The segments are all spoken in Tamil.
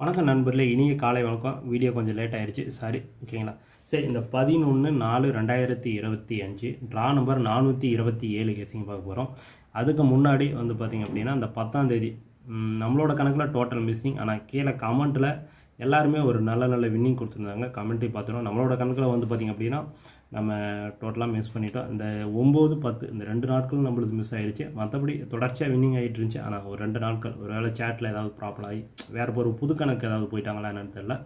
வணக்கம் நண்பர்களே இனிய காலை வணக்கம். வீடியோ கொஞ்சம் லேட் ஆயிடுச்சு சாரி ஓகேங்களா? சரி இந்த பதினொன்று நாலு ரெண்டாயிரத்தி இருபத்தி அஞ்சு ட்ரா நம்பர் நானூற்றி இருபத்தி ஏழு கேசிங்க பார்க்க போகிறோம் அதுக்கு முன்னாடி வந்து பார்த்திங்க அப்படின்னா இந்த பத்தாம் தேதி நம்மளோட கணக்கில் டோட்டல் மிஸ்ஸிங் ஆனால் கீழே கமெண்ட்டில் எல்லாருமே ஒரு நல்ல நல்ல வின்னிங் கொடுத்துருந்தாங்க. கமெண்ட்டை பார்த்துருவோம் நம்மளோட கணக்கில் வந்து பார்த்திங்க அப்படின்னா நம்ம டோட்டலாக மிஸ் பண்ணிட்டோம். இந்த ஒம்பது பத்து இந்த ரெண்டு நாட்கள் நம்மளுக்கு மிஸ் ஆகிடுச்சு மற்றபடி தொடர்ச்சியாக வின்னிங் ஆகிட்டு இருந்துச்சு. ஆனால் ஒரு ரெண்டு நாட்கள் ஒரு வேளை சேட்டில் ஏதாவது ப்ராப்ளம் ஆகி வேறு ஒரு புது கணக்கு ஏதாவது போயிட்டாங்களா என்னன்னு தெரில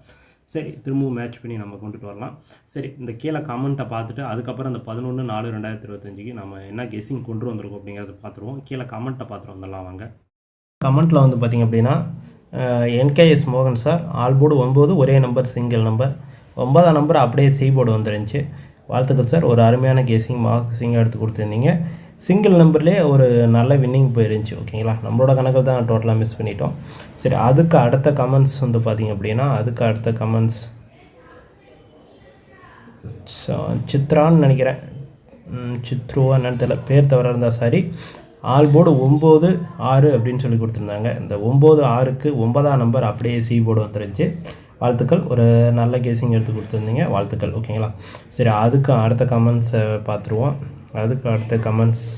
சரி திரும்பவும் மேட்ச் பண்ணி நம்ம கொண்டுட்டு வரலாம். சரி இந்த கீழே கமெண்ட்டை பார்த்துட்டு அதுக்கப்புறம் இந்த பதினொன்று நாலு ரெண்டாயிரத்தி இருபத்தஞ்சிக்கு நம்ம என்ன கெஸ்ஸிங் கொண்டு வந்திருக்கோம் அப்படிங்கிறத பார்த்துருவோம். கீழே கமெண்ட்டை பார்த்துட்டு வந்துடலாம் வாங்க. கமெண்ட்டில் வந்து பார்த்திங்க அப்படின்னா என்கேஎஸ் மோகன் சார் ஆல் போர்டு ஒம்பது ஒரே நம்பர் சிங்கிள் நம்பர். ஒன்பதாம் நம்பர் அப்படியே சி போர்டு வந்துருந்துச்சு. வாழ்த்துக்கள் சார் ஒரு அருமையான கேசிங் மார்க்ஸிங்காக எடுத்து கொடுத்துருந்தீங்க. சிங்கிள் நம்பர்லேயே ஒரு நல்ல வின்னிங் போயிருந்துச்சு ஓகேங்களா நம்மளோட கணக்கில் தான் டோட்டலாக மிஸ் பண்ணிட்டோம். சரி அதுக்கு அடுத்த கமெண்ட்ஸ் வந்து பார்த்திங்க அப்படின்னா அதுக்கு அடுத்த கமெண்ட்ஸ் சித்ரான்னு நினைக்கிறேன். ம், சித்ருவா என்னன்னு தெரியல பேர் தவறாக இருந்தால் சரி ஆல் போர்டு ஒம்பது ஆறு அப்படின்னு சொல்லி கொடுத்துருந்தாங்க. இந்த ஒம்பது ஆறுக்கு ஒன்பதாம் நம்பர் அப்படியே சி போர்டு வந்துருந்துச்சு வாழ்த்துக்கள். ஒரு நல்ல கேசிங் எடுத்து கொடுத்துருந்தீங்க. வாழ்த்துக்கள். ஓகேங்களா சரி அதுக்கு அடுத்த கமெண்ட்ஸை பார்த்துருவோம். அதுக்கு அடுத்த கமெண்ட்ஸ்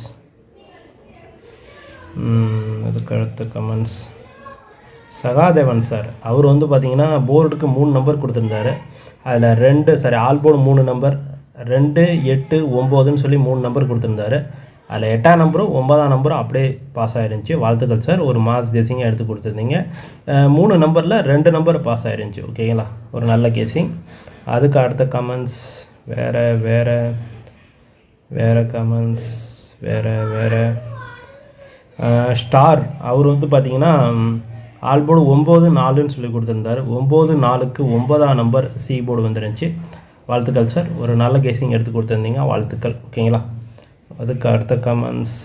அதுக்கு அடுத்த கமெண்ட்ஸ் சகாதேவன் சார் அவர் வந்து பார்த்தீங்கன்னா போர்டுக்கு மூணு நம்பர் கொடுத்துருந்தாரு. அதில் ரெண்டு சாரி ஆல் போர்டு மூணு நம்பர் ரெண்டு எட்டு ஒம்போதுன்னு சொல்லி மூணு நம்பர் கொடுத்துருந்தாரு. அதில் எட்டாம் நம்பரும் ஒன்பதாம் நம்பரும் அப்படியே பாஸ் ஆகிருந்துச்சி வாழ்த்துக்கள் சார் ஒரு மாஸ் கேசிங்காக எடுத்து கொடுத்துருந்தீங்க. மூணு நம்பரில் ரெண்டு நம்பர் பாஸ் ஆகிருந்துச்சி ஓகேங்களா ஒரு நல்ல கேசிங் அதுக்கு அடுத்த கமெண்ட்ஸ் வேறு வேறு வேறு கமெண்ட்ஸ் வேறு வேறு. ஸ்டார் அவர் வந்து பார்த்தீங்கன்னா ஆல்போர்டு ஒம்பது நாலுன்னு சொல்லி கொடுத்துருந்தாரு. ஒம்பது நாலுக்கு ஒன்பதாம் நம்பர் சி போர்டு வந்துருந்துச்சு. வாழ்த்துக்கள் சார் ஒரு நல்ல கேசிங் எடுத்து கொடுத்துருந்தீங்க. வாழ்த்துக்கள். ஓகேங்களா அதுக்கு அடுத்த கமெண்ட்ஸ்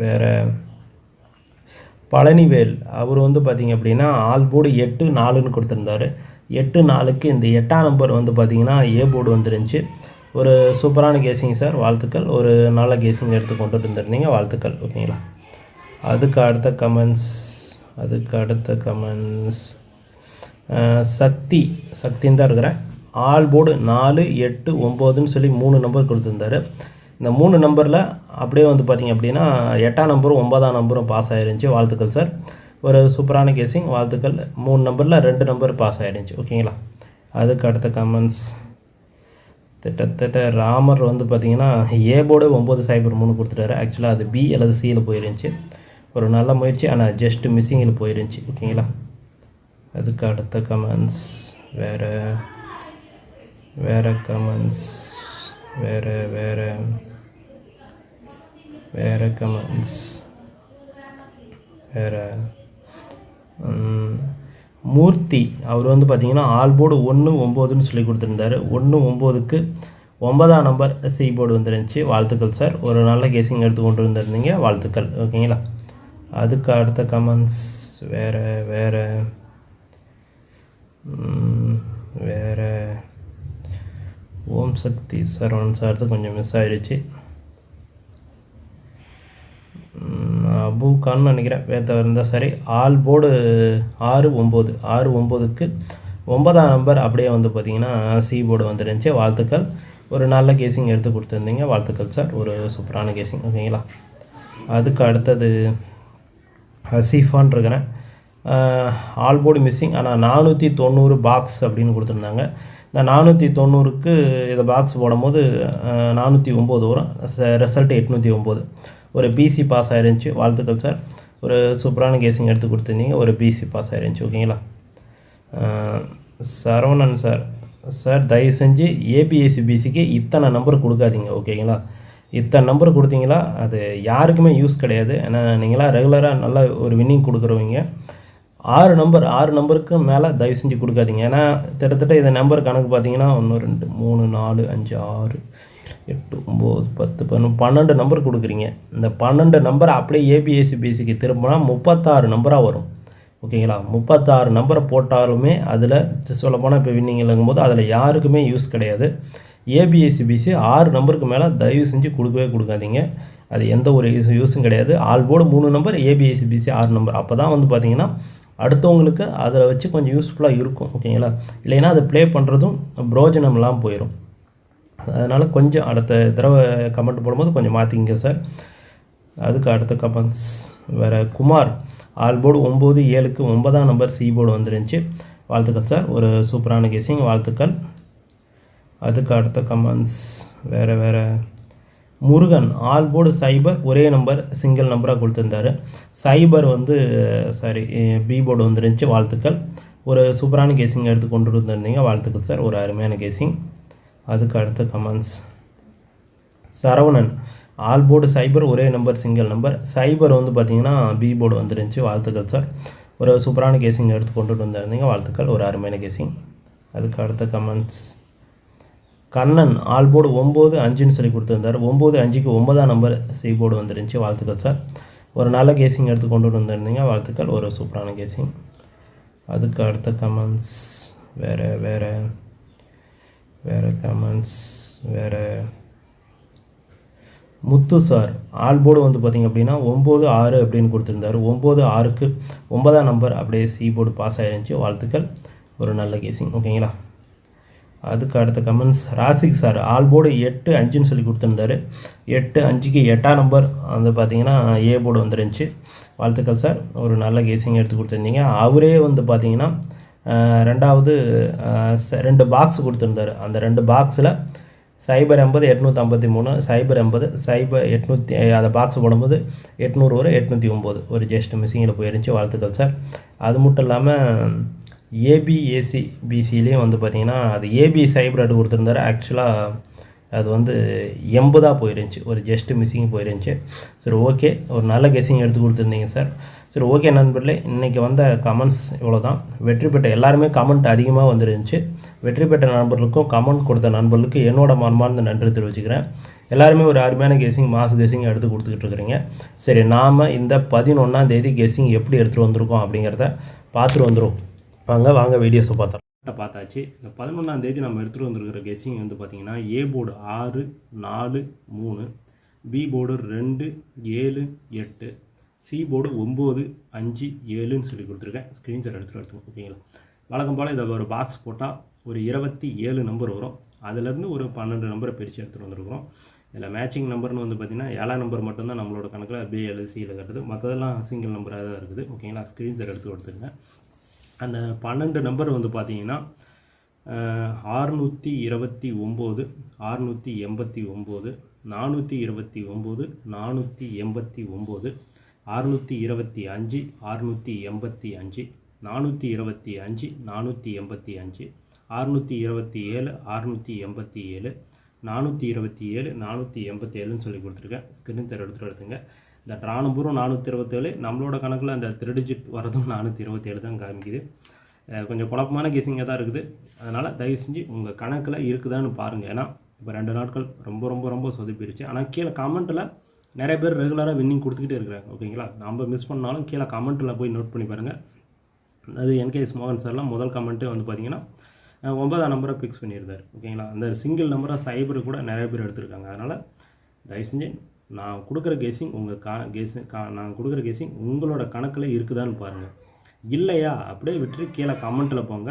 வேறு. பழனிவேல் அவர் வந்து பார்த்திங்க அப்படின்னா ஆல் போர்டு எட்டு நாலுன்னு கொடுத்துருந்தாரு. எட்டு நாலுக்கு இந்த எட்டாம் நம்பர் வந்து பார்த்திங்கன்னா ஏ போர்டு வந்துருந்துச்சு. ஒரு சூப்பரான கேசிங் சார் வாழ்த்துக்கள். ஒரு நல்ல கேசிங் எடுத்து கொண்டு வந்துருந்தீங்க வாழ்த்துக்கள். ஓகேங்களா அதுக்கு அடுத்த கமெண்ட்ஸ் அதுக்கு அடுத்த கமெண்ட்ஸ் சக்தி சக்தின்னு தான் இருக்கிறேன். ஆல் போர்டு நாலு எட்டு ஒம்போதுன்னு சொல்லி மூணு நம்பர் கொடுத்துருந்தாரு. இந்த மூணு நம்பரில் அப்படியே வந்து பார்த்தீங்க அப்படின்னா எட்டாம் நம்பரும் ஒன்பதாம் நம்பரும் பாஸ் ஆகிருந்துச்சி வாழ்த்துக்கள் சார் ஒரு சூப்பரான கேசிங் வாழ்த்துக்கள். மூணு நம்பரில் ரெண்டு நம்பர் பாஸ் ஆகிருந்துச்சி ஓகேங்களா அதுக்கு அடுத்த கமெண்ட்ஸ் கிட்டத்தட்ட ராமர் வந்து பார்த்தீங்கன்னா ஏ போர்டு ஒம்பது சைபர் மூணு கொடுத்துட்டாரு. ஆக்சுவலாக அது பி அல்லது சியில் போயிருந்துச்சு. ஒரு நல்ல முயற்சி ஆனால் ஜஸ்ட் மிஸ்ஸிங்கில் போயிருந்துச்சு. ஓகேங்களா அதுக்கு அடுத்த கமெண்ட்ஸ் வேறு வேறு கமெண்ட்ஸ் வேறு வேறு வேறு கமெண்ட்ஸ் வேறு மூர்த்தி. அவர் வந்து பார்த்திங்கன்னா ஆல்போர்டு ஒன்று ஒம்போதுன்னு சொல்லி கொடுத்துருந்தாரு. ஒன்று ஒம்போதுக்கு ஒன்பதாம் நம்பர் சி போர்டு வந்துருந்துச்சு. வாழ்த்துக்கள் சார் ஒரு நல்ல கேசிங் எடுத்து கொண்டு வந்திருந்தீங்க. வாழ்த்துக்கள். ஓகேங்களா? அதுக்கு அடுத்த கமெண்ட்ஸ் வேறு வேறு வேறு ஓம் சக்தி சரவணன் சார்து கொஞ்சம் மிஸ் ஆயிடுச்சு அபுகான்னு அபு நினைக்கிறேன். வேறு இருந்தால் சரி. ஆல் போர்டு ஆறு ஒம்பது. ஆறு ஒம்போதுக்கு ஒன்பதாம் நம்பர் அப்படியே வந்து பார்த்தீங்கன்னா சி போர்டு வந்துருந்துச்சு. வாழ்த்துக்கள். ஒரு நல்ல கேசிங் எடுத்து கொடுத்துருந்தீங்க. வாழ்த்துக்கள் சார். ஒரு சூப்பரான கேசிங் ஓகேங்களா அதுக்கு அடுத்தது ஹசீஃபான் இருக்கிறேன். ஆல் போர்டு மிஸ்ஸிங் ஆனால் நானூற்றி தொண்ணூறு பாக்ஸ் அப்படின்னு கொடுத்துருந்தாங்க. இந்த நானூற்றி தொண்ணூறுக்கு இதை பாக்ஸ் போடும்போது நானூற்றி ஒம்பது வரும். ரிசல்ட் எட்நூற்றி ஒம்பது. ஒரு பிசி பாஸ் ஆயிருந்துச்சு. வாழ்த்துக்கள் சார் ஒரு சூப்பரான கேசிங் எடுத்து கொடுத்துருந்தீங்க. ஒரு பிசி பாஸ் ஆயிருந்துச்சு. ஓகேங்களா சரவணன் சார் சார் தயவு செஞ்சு ஏபிஎஸ்சி பிசிக்கு இத்தனை நம்பர் கொடுக்காதீங்க. ஓகேங்களா இத்தனை நம்பர் கொடுத்தீங்களா? அது யாருக்குமே யூஸ் கிடையாது. ஏன்னா நீங்களாம் ரெகுலராக நல்ல ஒரு வின்னிங் கொடுக்குறவங்க. ஆறு நம்பர் ஆறு நம்பருக்கு மேலே தயவு செஞ்சு கொடுக்காதீங்க. ஏன்னா கிட்டத்தட்ட இந்த நம்பர் கணக்கு பார்த்தீங்கன்னா ஒன்று ரெண்டு மூணு நாலு அஞ்சு ஆறு எட்டு ஒம்பது பத்து பதினொன்று பன்னெண்டு நம்பர் கொடுக்குறீங்க. இந்த பன்னெண்டு நம்பர் அப்படியே ஏபிஎஸ்சி பிசிக்கு திரும்பினா முப்பத்தாறு நம்பராக வரும். ஓகேங்களா முப்பத்தாறு நம்பரை போட்டாலுமே அதில் சொல்லப்போனால் இப்போ வின்னிங் இல்லைங்கும்போது அதில் யாருக்குமே யூஸ் கிடையாது. ஏபிஎஸ்சி பிசி ஆறு நம்பருக்கு மேலே தயவு செஞ்சு கொடுக்கவே கொடுக்காதீங்க. அது எந்த ஒரு யூஸ் யூஸும் கிடையாது. ஆல் போர்டு மூணு நம்பர் ஏபிஎஸ்சி பிசி ஆறு நம்பர் அப்போ தான் வந்து பார்த்தீங்கன்னா அடுத்தவங்களுக்கு அதில் வச்சு கொஞ்சம் யூஸ்ஃபுல்லாக இருக்கும் ஓகேங்களா இல்லைன்னா அதை ப்ளே பண்ணுறதும் புரோஜனம்லாம் போயிடும் அதனால் கொஞ்சம் அடுத்த தடவை கமெண்ட் போடும்போது கொஞ்சம் மாற்றிங்க சார் அதுக்கு அடுத்த கமெண்ட்ஸ் வேறு குமார் ஆல் போர்டு ஒம்பது ஏழுக்கு ஒன்பதாம் நம்பர் சி போர்டு வந்துருந்துச்சு. வாழ்த்துக்கள் சார் ஒரு சூப்பரான கேசிங் வாழ்த்துக்கள். அதுக்கு அடுத்த கமெண்ட்ஸ் வேறு வேறு. முருகன் ஆல் போர்டு சைபர் ஒரே நம்பர் சிங்கிள் நம்பராக கொடுத்துருந்தாரு. சைபர் வந்து சாரி பி போர்டு வந்துருந்துச்சு வாழ்த்துக்கள். ஒரு சூப்பரான கேசிங் எடுத்து கொண்டு வந்திருந்தீங்க. வாழ்த்துக்கள் சார் ஒரு அருமையான கேசிங் அதுக்கு அடுத்த comments Saravanan all board cipher ஒரே நம்பர் சிங்கிள் நம்பர் சைபர் வந்து பார்த்தீங்கன்னா பி போர்டு வந்துருந்துச்சு. வாழ்த்துக்கள் சார் ஒரு சூப்பரான கேசிங் எடுத்து கொண்டுட்டு வந்திருந்தீங்க. வாழ்த்துக்கள் ஒரு அருமையான கேசிங் அதுக்கு அடுத்த கமெண்ட்ஸ் கண்ணன் ஆல் போர்டு ஒம்பது அஞ்சுன்னு சொல்லி கொடுத்துருந்தார். ஒம்பது அஞ்சுக்கு ஒன்பதாம் நம்பர் சி போர்டு வந்துருந்துச்சு. வாழ்த்துக்கள் சார் ஒரு நல்ல கேசிங் எடுத்து கொண்டு வந்திருந்தீங்க. வாழ்த்துக்கள். ஒரு சூப்பரான கேசிங் அதுக்கு அடுத்த கமெண்ட்ஸ் வேறு வேறு. வேறு கமெண்ட்ஸ் வேறு. முத்து சார் ஆல் போர்டு வந்து பார்த்திங்க அப்படின்னா ஒம்பது ஆறு அப்படின்னு கொடுத்துருந்தாரு. ஒம்பது ஆறுக்கு ஒன்பதாம் நம்பர் அப்படியே சி போர்டு பாஸ் ஆகிருந்துச்சி வாழ்த்துக்கள். ஒரு நல்ல கேசிங் ஓகேங்களா அதுக்கு அடுத்த comments Rasik sir all board எட்டு அஞ்சுன்னு சொல்லி கொடுத்துருந்தாரு. எட்டு அஞ்சுக்கு எட்டாம் நம்பர் வந்து பார்த்தீங்கன்னா ஏ போர்டு வந்துருந்துச்சு. வாழ்த்துக்கள் சார் ஒரு நல்ல கேசிங் எடுத்து கொடுத்துருந்தீங்க. அவரே வந்து பார்த்தீங்கன்னா ரெண்டாவது ச- ரெண்டு பாக்ஸ் கொடுத்துருந்தாரு. அந்த ரெண்டு பாக்ஸில் சைபர் எண்பது எட்நூற்றி ஐம்பத்தி மூணு சைபர் எண்பது சைபர் எட்நூற்றி அதை பாக்ஸ் போடும்போது எட்நூறு ஒரு எட்நூற்றி ஒம்பது. ஒரு ஜஸ்ட் மிஸ்ஸிங்கில் போயிருந்துச்சு. வாழ்த்துக்கள் சார் அது மட்டும் இல்லாமல் ஏபிஏசி பிசிலையும் வந்து பார்த்திங்கன்னா அது ஏபி சைபர் கொடுத்துருந்தாரு. ஆக்சுவலாக அது வந்து எண்பதாக போயிருந்துச்சு. ஒரு ஜஸ்ட் மிஸ்ஸிங் போயிருந்துச்சு. சரி ஓகே ஒரு நல்ல கெஸிங் எடுத்து கொடுத்துருந்தீங்க சார் சரி ஓகே நண்பர்களே. இன்றைக்கி வந்த கமெண்ட்ஸ் இவ்வளோ தான் வெற்றி பெற்ற எல்லாருமே கமெண்ட் அதிகமாக வந்துருந்துச்சு. வெற்றி பெற்ற நண்பர்களுக்கும் கமெண்ட் கொடுத்த நண்பர்களுக்கு என்னோட மனமார்ந்த நன்றி தெரிவிச்சுக்கிறேன். எல்லாருமே ஒரு அருமையான கெஸிங் மாஸ் கெஸிங் எடுத்து கொடுத்துக்கிட்டு இருக்கிறீங்க. சரி நாம் இந்த பதினொன்றாம் தேதி கெஸிங் எப்படி எடுத்துகிட்டு வந்திருக்கோம் அப்படிங்கிறத பார்த்துட்டு வந்துடும் வாங்க வாங்க வீடியோஸை பார்த்தோம் பார்த்தாச்சு. இந்த பதினொன்றாம் தேதி நம்ம எடுத்துகிட்டு வந்திருக்கிற கெஸ்ஸிங் வந்து பார்த்தீங்கன்னா ஏ போர்டு ஆறு நாலு மூணு பி போர்டு ரெண்டு ஏழு எட்டு சி போர்டு ஒம்பது அஞ்சு ஏழுன்னு சொல்லி கொடுத்துருக்கேன். ஸ்க்ரீன்ஷாட் எடுத்துகிட்டு எடுத்துக்கோங்க ஓகேங்களா வழக்கம் போல் இதை ஒரு பாக்ஸ் போட்டால் ஒரு இருபத்தி ஏழு நம்பர் வரும். அதுலேருந்து ஒரு பன்னெண்டு நம்பரை பிரித்து எடுத்துகிட்டு வந்துருக்குறோம். இதில் மேட்சிங் நம்பர்னு வந்து பார்த்திங்கன்னா ஏழாம் நம்பர் மட்டும்தான் நம்மளோட கணக்கில் பிஎல்சியில் கட்டுறது கட்டுது. மற்றதெல்லாம் சிங்கிள் நம்பராக தான் இருக்குது. ஓகேங்களா ஸ்க்ரீன்ஷாட் எடுத்து கொடுத்துருங்க. அந்த பன்னெண்டு நம்பர் வந்து பார்த்தீங்கன்னா ஆறுநூற்றி இருபத்தி ஒம்பது ஆறுநூற்றி எண்பத்தி ஒம்பது நானூற்றி இருபத்தி ஒம்பது நானூற்றி எண்பத்தி ஒம்பது அறுநூற்றி இருபத்தி அஞ்சு அறுநூற்றி எண்பத்தி அஞ்சு நானூற்றி இருபத்தி அஞ்சு நானூற்றி எண்பத்தி அஞ்சு அறுநூற்றி இருபத்தி ஏழு அறுநூற்றி எண்பத்தி ஏழு நானூற்றி இருபத்தி ஏழு நானூற்றி எண்பத்தி ஏழுன்னு சொல்லி கொடுத்துருக்கேன். ஸ்க்ரீன் தர எடுத்துகிட்டு எடுத்துங்க இந்த ட்ரானபூரும் நானூற்றி இருபத்தேழு நம்மளோட கணக்கில் அந்த த்ரீ டிஜிட் வரதும் நானூற்றி இருபத்தேழு தான் காமிக்குது. கொஞ்சம் குழப்பமான கெஸிங்காக தான் இருக்குது. அதனால் தயவு செஞ்சு உங்கள் கணக்கில் இருக்குதான்னு பாருங்கள் ஏன்னா இப்போ ரெண்டு நாட்கள் ரொம்ப ரொம்ப ரொம்ப சொதுப்பிடுச்சு. ஆனால் கீழே கமெண்ட்டில் நிறைய பேர் ரெகுலராக வின்னிங் கொடுத்துக்கிட்டே இருக்கிறாங்க. ஓகேங்களா? நம்ம மிஸ் பண்ணாலும் கீழே கமெண்ட்டில் போய் நோட் பண்ணி பாருங்கள் அது என்கேஎஸ் மோகன் சார்லாம் முதல் கமெண்ட்டே வந்து பார்த்தீங்கன்னா ஒன்பதாம் நம்பரை ஃபிக்ஸ் பண்ணியிருந்தார். ஓகேங்களா? அந்த சிங்கிள் நம்பராக சைபர் கூட நிறைய பேர் எடுத்திருக்காங்க. அதனால் தயவு செஞ்சு நான் கொடுக்குற கேசிங் உங்கள் கா கேஸிங் கா நான் கொடுக்குற கேசிங் உங்களோட கணக்கில் இருக்குதான்னு பாருங்கள் இல்லையா? அப்படியே விட்டுட்டு கீழே கமெண்ட்டில் போங்க.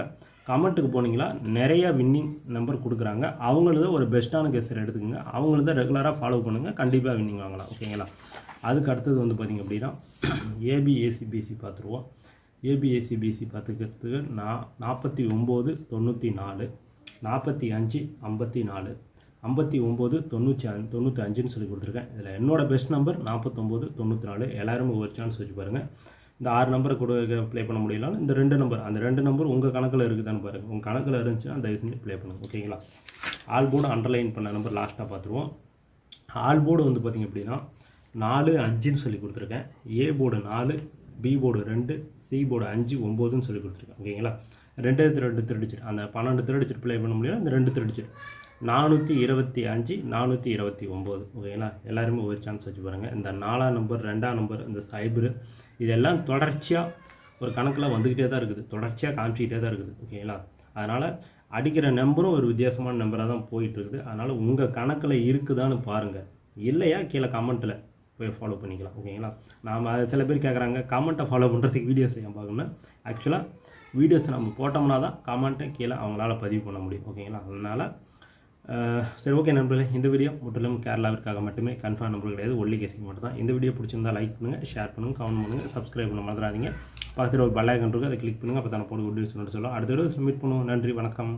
கமெண்ட்டுக்கு போனீங்களா நிறையா வின்னிங் நம்பர் கொடுக்குறாங்க. அவங்களத ஒரு பெஸ்ட்டான கேஸர் எடுத்துக்கோங்க. அவங்களத ரெகுலராக ஃபாலோ பண்ணுங்கள் கண்டிப்பாக வின்னிங் வாங்கலாம். ஓகேங்களா அதுக்கு அடுத்தது வந்து பார்த்திங்க அப்படின்னா ஏபிஏசிபிசி பார்த்துருவோம் ஏபிஏசிபிசி பார்த்துக்கிறதுக்கு நான் நாற்பத்தி ஒம்பது தொண்ணூற்றி நாலு நாற்பத்தி அஞ்சு ஐம்பத்தி நாலு. ஐம்பத்தி ஒம்பது தொண்ணூற்றி அஞ்சு தொண்ணூற்றி அஞ்சுன்னு சொல்லி கொடுத்துருக்கேன். இதில் என்னோட பெஸ்ட் நம்பர் நாற்பத்தொம்போது தொண்ணூற்றி நாலு எல்லாருமே ஒரு சான்ஸ் வச்சு பாருங்கள் இந்த ஆறு நம்பரை கூட ப்ளே பண்ண முடியலனாலும் இந்த ரெண்டு நம்பர் அந்த ரெண்டு நம்பர் உங்கள் கணக்கில் இருக்குதான்னு பாருங்கள் உங்கள் கணக்கில் இருந்துச்சுன்னா தயவு செஞ்சு ப்ளே பண்ணுங்கள் ஓகேங்களா? ஆல் போர்டு அண்டர்லைன் பண்ண நம்பர் லாஸ்ட்டாக பார்த்துருவோம். ஆல் போர்டு வந்து பார்த்திங்க அப்படின்னா நாலு அஞ்சுன்னு சொல்லி கொடுத்துருக்கேன். ஏ போர்டு நாலு பி போர்டு ரெண்டு சி போர்டு அஞ்சு ஒம்போதுன்னு சொல்லி கொடுத்துருக்கேன் ஓகேங்களா? ரெண்டு திருடு திருடிச்சிட்டு அந்த பன்னெண்டு திருடிச்சிட்டு ப்ளே பண்ண முடியல இந்த ரெண்டு திருடிச்சிட்டு நானூற்றி இருபத்தி அஞ்சு நானூற்றி இருபத்தி ஒம்பது. ஓகேங்களா? எல்லாருமே ஒரு சான்ஸ் வச்சு பாருங்கள் இந்த நாலாம் நம்பர் ரெண்டாம் நம்பர் இந்த சைபரு இதெல்லாம் தொடர்ச்சியாக ஒரு கணக்கில் வந்துக்கிட்டே தான் இருக்குது. தொடர்ச்சியாக காமிச்சிக்கிட்டே தான் இருக்குது. ஓகேங்களா? அதனால் அடிக்கிற நம்பரும் ஒரு வித்தியாசமான நம்பராக தான் போயிட்டுருக்குது. அதனால் உங்கள் கணக்கில் இருக்குதான்னு பாருங்கள் இல்லையா? கீழே கமெண்ட்டில் போய் ஃபாலோ பண்ணிக்கலாம். ஓகேங்களா? நாம் அதை சில பேர் கேட்குறாங்க கமெண்ட்டை ஃபாலோ பண்ணுறதுக்கு வீடியோஸ் ஏன் பார்க்கணும் ஆக்சுவலாக வீடியோஸ் நம்ம போட்டோம்னா தான் கமெண்ட்டை கீழே அவங்களால பதிவு பண்ண முடியும். ஓகேங்களா? அதனால் சரி ஓகே நண்பர்களே. இந்த வீடியோ முற்றிலும் கேரளாவிற்காக மட்டுமே கன்ஃபார்ம் நம்பர் கிடையாது. ஒல்லி கேசிக்கு மட்டும் தான் இந்த வீடியோ பிடிச்சிருந்தா லைக் பண்ணுங்கள் ஷேர் பண்ணுங்கள் கமெண்ட் பண்ணுங்கள் சப்ஸ்கிரைப் பண்ண மறந்துடாதீங்க. பக்கத்தில் ஒரு பல்லாயக்கன் இருக்குது அதை கிளிக் பண்ணுங்கள் அப்போ தான் போட வீடியோஸ் சொல்லுவோம் அடுத்த வீடியோ மீட் பண்ணுவோம். நன்றி வணக்கம்.